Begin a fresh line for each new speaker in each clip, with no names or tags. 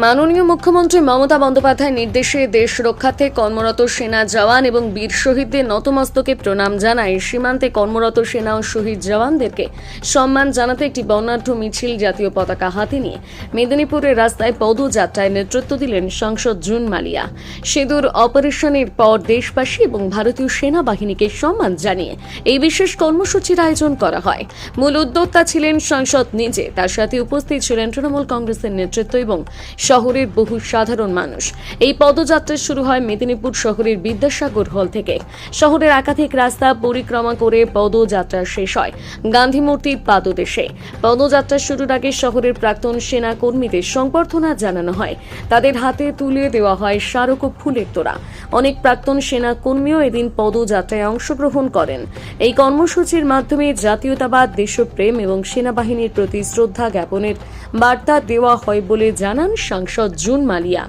মাননীয় মুখ্যমন্ত্রী মমতা বন্দ্যোপাধ্যায়ের নির্দেশে দেশ রক্ষার্থে কর্মরত সেনা জওয়ান এবং বীর শহীদদের নতমস্তকে প্রণাম জানায়। সীমান্তে কর্মরত সেনা ও শহীদ জওয়ানদেরকে সম্মান জানাতে একটি বর্ণাঢ্য মিছিল জাতীয় পতাকা হাতে নিয়ে মেদিনীপুরের রাস্তায় পদযাত্রায় নেতৃত্ব দিলেন সাংসদ জুন মালিয়া। সেতুর অপারেশনের পর দেশবাসী এবং ভারতীয় সেনাবাহিনীকে সম্মান জানিয়ে এই বিশেষ কর্মসূচির আয়োজন করা হয়। মূল উদ্যোক্তা ছিলেন সাংসদ নিজে, তার সাথে উপস্থিত ছিলেন তৃণমূল কংগ্রেসের নেতৃত্ব এবং শহরের বহু সাধারণ মানুষ। এই পদযাত্রা শুরু হয় মেদিনীপুর শহরের বিদ্যাসাগর হল থেকে। শহরের একাধিক রাস্তা পরিক্রমা করে পদযাত্রা শেষ হয় গান্ধী মূর্তির পাদদেশে। পদযাত্রা শুরুর আগে শহরের প্রাক্তন সেনা কর্মীদের সংবর্ধনা জানানো হয়। তাদের হাতে তুলে দেওয়া হয় স্মারক ও ফুলের তোড়া। অনেক প্রাক্তন সেনা কর্মীও এদিন পদযাত্রায় অংশগ্রহণ করেন। এই কর্মসূচির মাধ্যমে জাতীয়তাবাদ, দেশপ্রেম এবং সেনাবাহিনীর প্রতি শ্রদ্ধা জ্ঞাপনের বার্তা দেওয়া হয় বলে জানান সাংসদ জুন মালিয়া।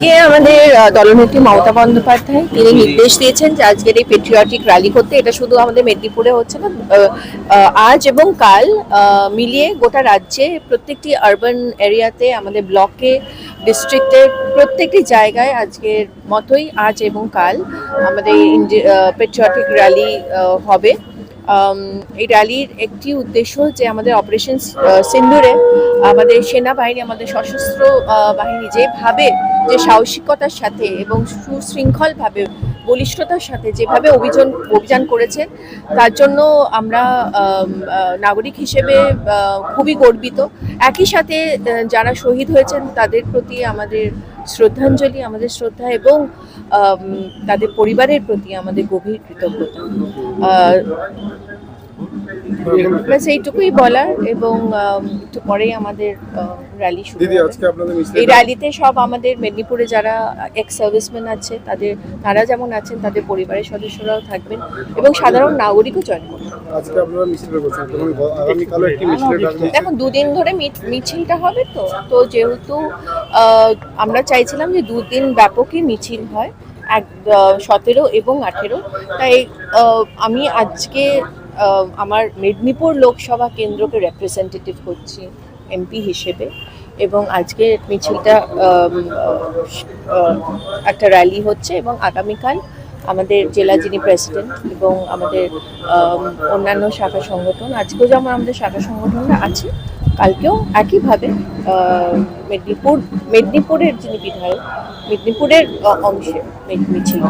কে আমাদের দলনেত্রী মমতা বন্দ্যোপাধ্যায়, তিনি নির্দেশ দিয়েছেন যে আজকের এই পেট্রিয়টিক র্যালি করতে। এটা শুধু আমাদের মেদিনীপুরে হচ্ছে না আজ এবং কাল মিলিয়ে গোটা রাজ্যে প্রত্যেকটি আরবান এরিয়াতে আমাদের ব্লকে ডিস্ট্রিক্টে প্রত্যেকটি জায়গায় আজকের মতোই আজ এবং কাল আমাদের পেট্রিয়টিক র্যালি হবে। এই র্যালির একটি উদ্দেশ্য যে আমাদের অপারেশন সিন্দুরে আমাদের সেনাবাহিনী আমাদের সশস্ত্র আহ, বাহিনী যেভাবে যে সাহসিকতার সাথে এবং সুশৃঙ্খলভাবে বলিষ্ঠতার সাথে যেভাবে অভিযান অভিযান করেছে, তার জন্য আমরা নাগরিক হিসেবে খুবই গর্বিত। একই সাথে যারা শহীদ হয়েছেন, তাদের প্রতি আমাদের শ্রদ্ধাঞ্জলি, আমাদের শ্রদ্ধা এবং তাদের পরিবারের প্রতি আমাদের গভীর কৃতজ্ঞতা। ব্যাস এইটুকুই বলার এবং একটু পরেই আমাদের র্যালি শুরু
দিদি আজকে আপনাদের
এই র্যালিতে সব আমাদের মেদিনীপুরে যারা এক্স সার্ভিসম্যান আছে তাদের তারা যেমন আছেন তাদের পরিবারের সদস্যরাও থাকবেন এবং সাধারণ নাগরিকও জয়েন করবেন।
আজকে আপনারা মিছিল করছেন এবং আগামীকালও একটি মিছিলের ডাক
দেখুন দুদিন ধরে মিট- মিছিলটা হবে তো তো যেহেতু আমরা চাইছিলাম যে দুদিন ব্যাপকই মিছিল হয় এক সতেরো এবং আঠেরো। তাই আমি আজকে আমার মেদিনীপুর লোকসভা কেন্দ্রকে রেপ্রেজেন্টেটিভ করছি এমপি হিসেবে এবং আজকে মিছিলটা একটা র্যালি হচ্ছে এবং আগামীকাল আমাদের জেলা যিনি প্রেসিডেন্ট এবং আমাদের অন্যান্য শাখা সংগঠন, আজকেও যেমন আমাদের শাখা সংগঠনরা আছে, কালকেও একইভাবে মেদিনীপুর, মেদিনীপুরের যিনি বিধায়ক, মেদিনীপুরের অংশে মিছিল।